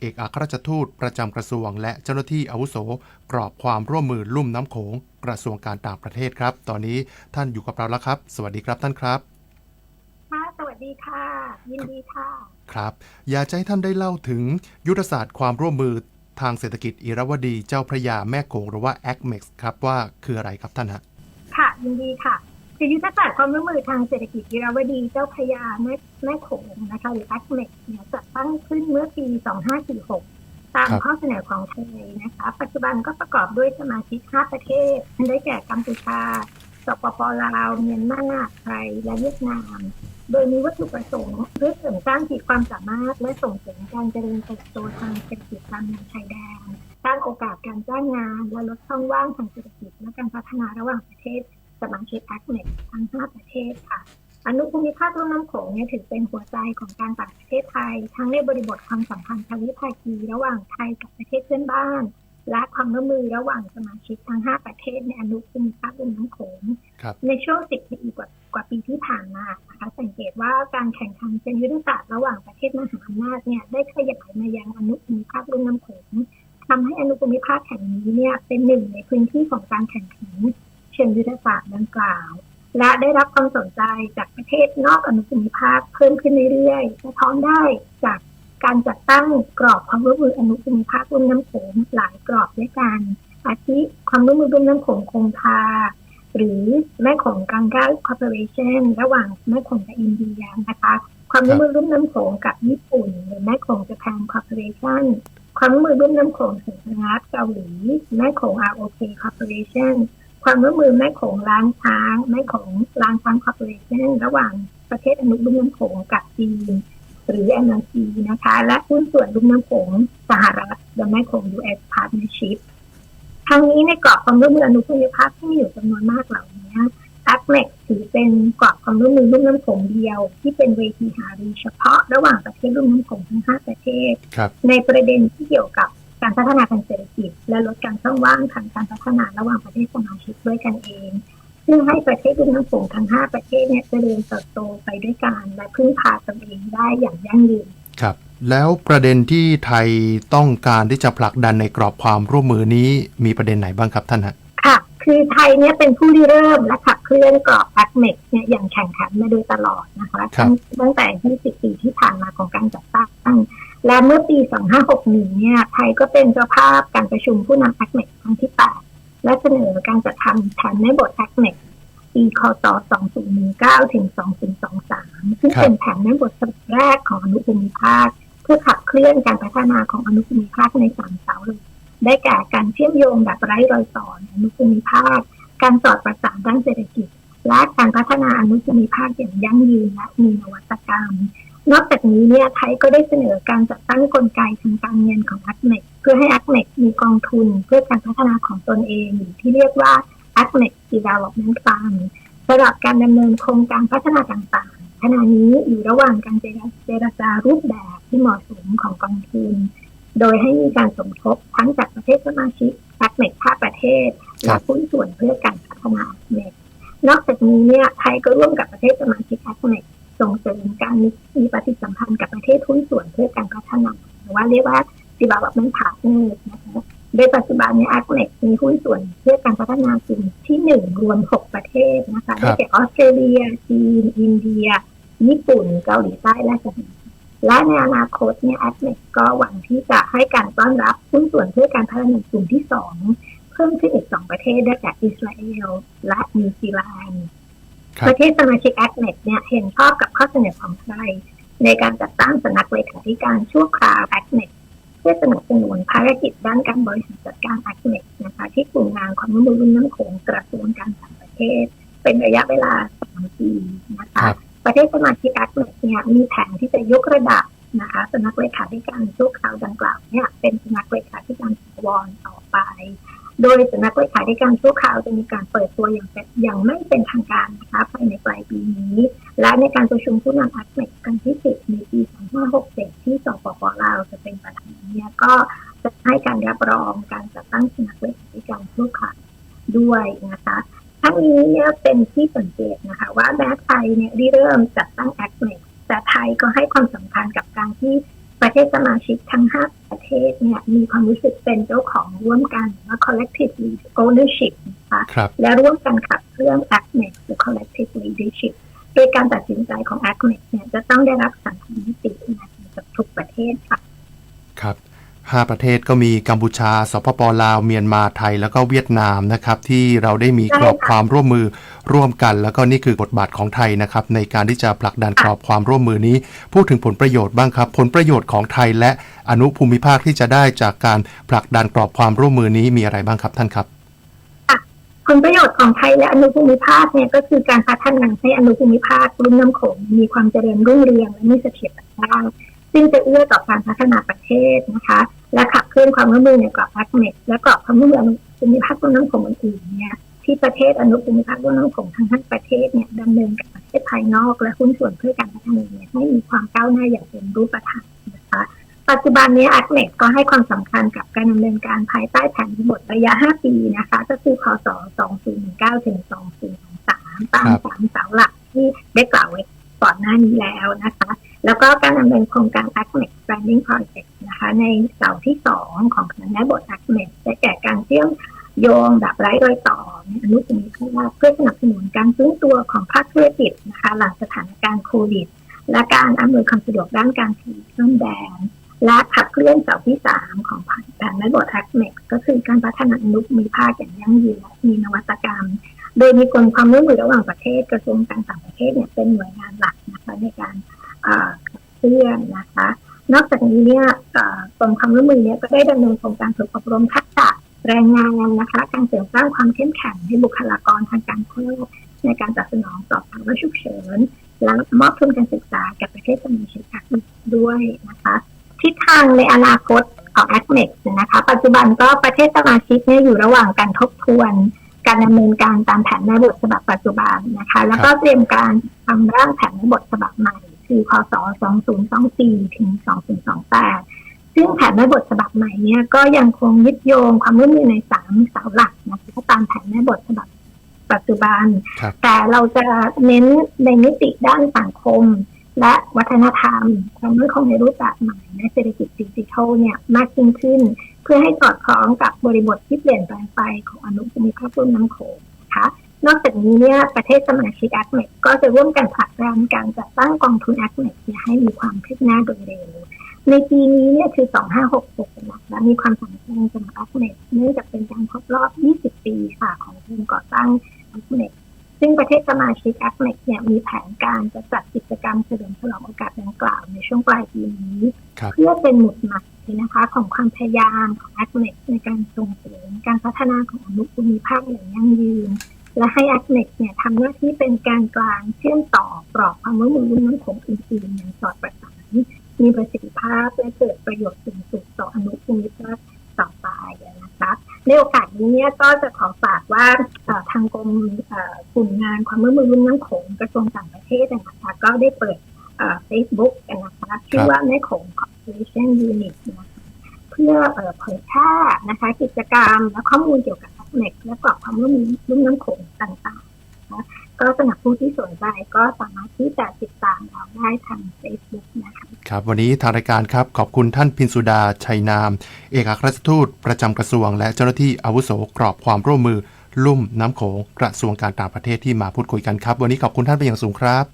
เอกอัครราชทูตประจำกระทรวง และเจ้าหน้าที่อาวุโส กรอบความร่วมมือลุ่มน้ำโขงกระทรวงการต่างประเทศครับ ตอนนี้ท่านอยู่กับเราแล้วครับ สวัสดีครับท่านครับค่ะสวัสดีค่ะ ยินดีค่ะ ครับ อยากจะให้ท่านได้เล่าถึงยุทธศาสตร์ความร่วมมือทางเศรษฐกิจอิรวดีเจ้าพระยาแม่โขงหรือว่า a c m e x ครับว่าคืออะไรครับท่านฮะค่ะยินดีค่ะ คือยุทธศาสตร์ความร่วมมือทางเศรษฐกิจอิราวดีเจ้าพระยาแม่แม่โขงนะคะหรือ a c m e x เนี่ยจัดตั้งขึ้นเมื่อปี 2546 ตามครับข้อเสนอของไทยนะคะ ปัจจุบันก็ประกอบด้วยสมาชิก 5 ประเทศ ได้แก่กัมพูชา สปปลาว เมียนมาไทย และเวียดนาม โดยมีวัตถุประสงค์เพื่อเสริมสร้างขีดความสามารถ และส่งเสริมการเจริญเติบโตทางเศรษฐกิจตามแนวชายแดนสร้างโอกาสการจ้างงานและลดช่องว่างทางเศรษฐกิจและการพัฒนาระหว่างประเทศ สมาชิกแอคเน็ทั้ง5ประเทศค่ะอนุภูมิภาคลุ่มน้ำโขงเนี่ยถือเป็นหัวใจของการต่างประเทศไทย ทั้งในบริบทความสัมพันธ์ทวิภาคีระหว่างไทยกับประเทศเพื่อนบ้าน และความร่วมมือระหว่างสมาชิกทั้ง 5 ประเทศในอนุภูมิภาคลุ่มน้ำโขงครับในช่วง 10 ปีกว่ากว่าปีที่ผ่านมานะคะสังเกตว่าการแข่งขันเชิงยุทธศาสตร์ระหว่างประเทศมหาอำนาจเนี่ยได้ขยายมายังอนุภูมิภาคลุ่มน้ำโขงทำให้อนุภูมิภาคแห่งนี้เนี่ยเป็นหนึ่งในพื้นที่ของการแข่งขันเชิงยุทธศาสตร์ดังกล่าว และได้รับความสนใจจากประเทศนอกอนุภูมิภาคเพิ่มขึ้นเรื่อยๆสะท้อนได้จากการจัดตั้งกรอบความร่วมมืออนุภูมิภาคลุ่มน้ำโขงหลายกรอบด้วยกัน อาทิความร่วมมือลุ่มน้ำโขงคงคาหรือแม่ของกังกาคอร์ปอเรชันระหว่างแม่ของกับอินเดียนะคะ ความร่วมมือร่วมน้ำโขงกับญี่ปุ่น หรือแม่ของญี่ปุ่นคอร์ปอเรชันความร่วมมือร่วมน้ำโขงสาธารณรัฐเกาหลีแม่ของ ROK Corporation ความร่วมมือแม่ของล้างช้างแม่ของล้างช้างคอร์ปอเรชันระหว่างประเทศอนุลุ่มน้ำโขงกับจีนหรือ NRC นะคะ และหุ้นส่วนลุ่มน้ำโขงสหรัฐและแม่ของ US Partnership ทั้งนี้ในกรอบความร่วมมืออนุภูมิภาคที่มีอยู่จำนวนมากเหล่านี้ a c m e x ถือเป็นกรอบความร่วมมือรุ่มน้ำโขงเดียว ที่เป็นเวทีหารือเฉพาะระหว่างประเทศรุ่มน้ำโขงทั้ง 5 ประเทศครับในประเด็นที่เกี่ยวกับ การพัฒนาทางเศรษฐกิจ และลดการช่องว่างทางการพัฒนาระหว่างประเทศสมาชิกด้วยกันเอง ซึ่งให้ประเทศรุ่มน้ำโขงทั้ง 5 ประเทศเนี่ยเจริญเติบโตไปด้วยกันและพึ่งพาตนเองได้อย่างยั่งยืนครับ แล้วประเด็นที่ไทยต้องการที่จะผลักดันในกรอบความร่วมมือนี้มีประเด็นไหนบ้างครับท่านฮะค่ะ คือไทยเนี่ยเป็นผู้ริเริ่มและขับเคลื่อนกรอบ a c m e x เนี่ยอย่างแข่งขันมาโดยตลอดนะคะครับตั้งตั้งแต่ 20 ปีที่ผ่านมาของการจัดตั้ง และเมื่อปี 2561 เนี่ย ไทยก็เป็นเจ้าภาพการประชุมผู้นำ a c m e x ครั้งที่ 8 และเสนอการจัดทำแผนแม่บท a c m e x ปีคศ2019 ถึง 2023 ซึ่งเป็นแผนแม่บทฉบับแรกของอนุภูมิภาค เพื่อขับเคลื่อนการพัฒนาของอนุภูมิภาคในสามเสาหลักได้แก่การเชื่อมโยงแบบไร้รอยต่ออนุภูมิภาค การสอดประสานด้านเศรษฐกิจ และการพัฒนาอนุภูมิภาคอย่างยั่งยืนและมีนวัตกรรม นอกจากนี้เนี่ยไทยก็ได้เสนอการจัดตั้งกลไกทางการเงินของ a c m e x เพื่อให้ a c m e x มีกองทุนเพื่อการพัฒนาของตนเองหรือที่เรียกว่า a c m e x Development Fund สำหรับการดำเนินโครงการพัฒนาต่างๆขณะนี้อยู่ระหว่างการเจรเจรจารูปแบบที่เหมาะสมของกองทุน โดยให้มีการสมทบทั้งจากประเทศสมาชิก a c m e x ภาคประเทศครัและบหุ้นส่วนเพื่อการพัฒนา a c m e x นอกจากนี้เนี่ยไทยก็ร่วมกับประเทศสมาชิก a c m e x ส่งเสริมการมีปฏิสัมพันธ์กับประเทศหุ้นส่วนเพื่อการพัฒนาหรือว่าเรียกว่า development partner นะคะโดยปัจจุบันเนี่ย a c m e x มีหุ้นส่วนเพื่อการพัฒนากลุ่มที่หนึ่งรวม6ประเทศนะคะครัได้บแก่ออสเตรเลีย จีน อินเดีย ญี่ปุ่น เกาหลีใต้และสหรัฐและในอนาคตเนี่ย a c m e x ก็หวังที่จะให้การต้อนรับหุ้นส่วนเพื่อการพัฒนากลุ่มที่สองเพิ่มขึ้นอีกสองประเทศได้แก่อิสราเอลและนิวซีแลนด์ครับ ประเทศสมาชิก a c m e x เนี่ยเห็นชอบกับข้อเสนอของไทยในการจัดตั้งสำนักเลขาธิการชั่วคราว a c m e x เพื่อสนับสนุนภารกิจด้านการบริหารจัดการ a c m e x นะคะที่กลุ่มงานความร่วมมือรุ่มน้ำโขงกระทรวงการต่างประเทศ เป็นระยะเวลาสามปีนะครัคะบประเทศสมาชิก a c m e x เนี่ยมีแผนที่จะยกระดับนะคะสำนักเลขาธิการชั่วคราวดังกล่าวเนี่ยเป็นสำนักเลขาธิการถาวรต่อไป โดยสำนักเลขาธิการชั่วคราวจะมีการเปิดตัวอย่างอย่างไม่เป็นทางการนะคะภายในปลายปีนี้ และในการประชุมผู้นำอาเซียนกันที่10ในปี2567 ที่สปปลาวจะเป็นประธานเนี่ยก็จะให้การรับรองการจัดตั้งสำนักเลขาธิการชั่วคราวด้วยนะคะทั้งนี้เนี่ยเป็นที่สังเกตนะคะว่าแม้ไทยเนี่ยได้เริ่มจัดตั้งแอคเมแต่ไทยก็ให้ความสำคัญกับการที่ ประเทศสมาชิกทั้ง 5 ประเทศเนี่ยมีความรู้สึกเป็นเจ้าของร่วมกันว่า collective ownership นะคะครับและร่วมกันขับเคลื่อน ACMEX หรือ collective leadership โดยการตัดสินใจของ ACMEX เนี่ยจะต้องได้รับ 5 ประเทศก็มีกัมพูชา สปปลาว เมียนมาไทย แล้วก็เวียดนามนะครับที่เราได้มีกรอบความร่วมมือร่วมกัน แล้วก็นี่คือบทบาทของไทยนะครับในการที่จะผลักดันกรอบความร่วมมือนี้ พูดถึงผลประโยชน์บ้างครับ ผลประโยชน์ของไทยและอนุภูมิภาคที่จะได้จากการผลักดันกรอบความร่วมมือนี้มีอะไรบ้างครับท่านครับผลประโยชน์ของไทยและอนุภูมิภาคเนี่ยก็คือการพัฒนาให้อนุภูมิภาครุ่มน้ำโขงมีความเจริญรุ่งเรืองและมีเสถียรภาพซึ่งจะเอื้อต่อการพัฒนาประเทศนะคะ และขับเคลื่อนความร่วมมือในกรอบพักเม็ดและกรอบความร่วมมืออนุภูมิภาครุ่มน้ำโขงอื่นๆเนี่ยที่ประเทศอนุภูมิภาครุ่มน้ำโขงทั้งห้าประเทศเนี่ยดำเนินกับประเทศภายนอก และหุ้นส่วนเพื่อการพัฒนาเนี่ยให้มีความก้าวหน้าอย่างเป็นรูปธรรมนะคะปัจจุบันนี้อักเน็ก็ให้ความสำคัญกับการดำเนินการภายใต้แผนบทระยะ 5 ปีนะคะ ก็คือพศ2019ถึง2023ตามครับสามเสาหลักที่ได้กล่าวไว้ก่อนหน้านี้แล้วนะคะ แล้วก็การดำเนินโครงการ a c m e x Branding Project นะคะในเสาที่2ของแผนแม่บท a c m e x ได้แก่การเชื่อมโยงแบบไร้รอยต่อในอนุภูมิภาคเพื่อสนับสนุนการฟื้นตัวของภาคธุรกิจนะคะหลังสถานการณ์โควิด และการอำนวยความสะดวกด้านการผลิตเครื่องแดน และขับเคลื่อนเสาที่3ของแผนแม่บท a c m e x ก็คือการพัฒนาอนุภูมิภาคอย่างยั่งยืนและมีนวัตกรรม โดยมีกรมความร่วมมือระหว่างประเทศกระทรวงการต่างประเทศเนี่ยเป็นหน่วยงานหลักนะคะในการ เอ่อเสื่อนนะคะ นอกจากนี้เนี่ยกรมความร่วมมือเนี่ยก็ได้ดำเนินโครงการฝึกอบรมทักษะแรงงานนะคะการเสริมสร้างความเข้มแข็งให้บุคลากรทางการแพทย์ในการตอบสนองต่อภาวะฉุกเฉินและมอบทุนการศึกษาแก่ประเทศสมาชิกด้วยนะคะทิศทางในอนาคตของ a c m e x นะคะ ปัจจุบันก็ประเทศสมาชิกเนี่ยอยู่ระหว่างการทบทวน การดำเนินการตามแผนแม่บทฉบับปัจจุบันนะคะ แล้วก็เตรียมการทำร่างแผนแม่บทฉบับใหม่ คือพศ 2024 ถึง 2028 ซึ่งแผนแม่บทฉบับใหม่เนี่ยก็ยังคงยึดโยงความร่วมมือในสามเสาหลักนะคะตามแผนแม่บทฉบับปัจจุบันครับแต่เราจะเน้นในมิติด้านสังคม และวัฒนธรรม ความมั่นคงในรูปแบบใหม่และเศรษฐกิจดิจิทัลเนี่ยมากยิ่งขึ้น เพื่อให้สอดคล้องกับบริบทที่เปลี่ยนแปลงไปของอนุภูมิภาครุ่มน้ำโขงนะคะ นอกจากนี้เนี่ยประเทศสมาชิก a c m e x ก็จะร่วมกันผลักดันการจัดตั้งกองทุน a c m e x เนี่ยให้มีความคืบหน้าโดยเร็วในปีนี้เนี่ยคือ 2566นะและมีความสำคัญสำหรับ a c m e x เนื่องจากเป็นการครบรอบ 20 ปีค่ะของการก่อตั้ง a c m e x ซึ่งประเทศสมาชิก a c m e x เนี่ยมีแผนการจะจัดกิจกรรมเฉลิมฉลองโอกาสดังกล่าวในช่วงปลายปีนี้ครับเพื่อเป็นหมุดหมายนะคะของความพยายามของ a c m e x ในการส่งเสริมการพัฒนาของอนุภูมิภาคอย่างยั่งยืน และให้ a c m e x เนี่ยทำหน้าที่เป็นการกลางเชื่อมต่อกรอบความร่วมมือรุ่นน้ำโขงอื่นๆอย่างสอดประสานมีประสิทธิภาพและเกิดประโยชน์สูงสุดต่ออนุภูมิภาคต่อไปนะคะในโอกาสนี้เนี่ยก็จะขอฝากว่าเอ่อทางกรมเอ่อกลุ่มงานความร่วมมือรุ่นน้ำโขงกระทรวงต่างประเทศนะคะก็ได้เปิดเฟซบุ๊กกันนะคะชื่อว่าแม่โขง Corporation Unit นะคะเพื่อเอ่อเผยแพร่นะคะกิจกรรมและข้อมูลเกี่ยวกับ a c m e x และกรอบความร่วมมือรุ่นน้ำโขงต่างๆนะคะ ก็สำหรับผู้ที่สนใจก็สามารถที่จะติดตามเราได้ทาง Facebook นะคะครับวันนี้ทางรายการครับขอบคุณท่านพินสุดาชัยนาม เอกอัครราชทูตประจำกระทรวง และเจ้าหน้าที่อาวุโสกรอบความร่วมมือ ลุ่มน้ำโขงกระทรวงการต่างประเทศที่มาพูดคุยกันครับ วันนี้ขอบคุณท่านเป็นอย่างสูงครับ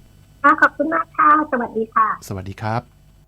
ค่ะขอบคุณมากค่ะ สวัสดีค่ะ สวัสดีครับ